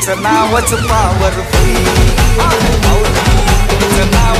तिचं नावच powerful powerful तिचं नाव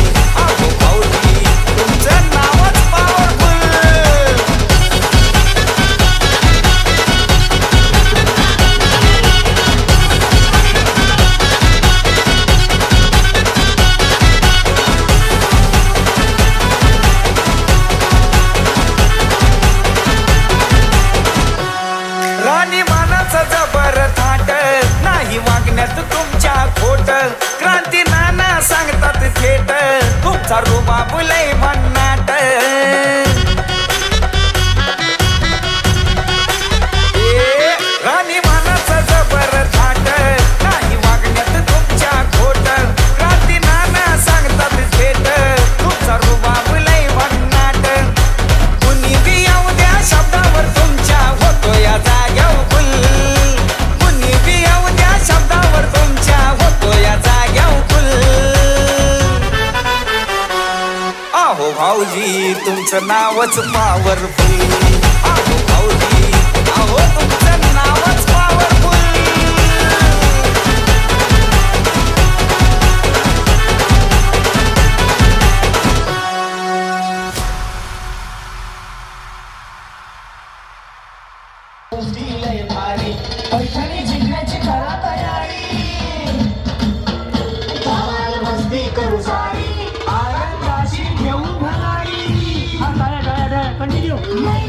सारू बाबुलाई भन्नाट। भाऊजी तुमचं नावच पावरफुल नावच जिंकण्याची खरा तयारी मस्ती करू सारी.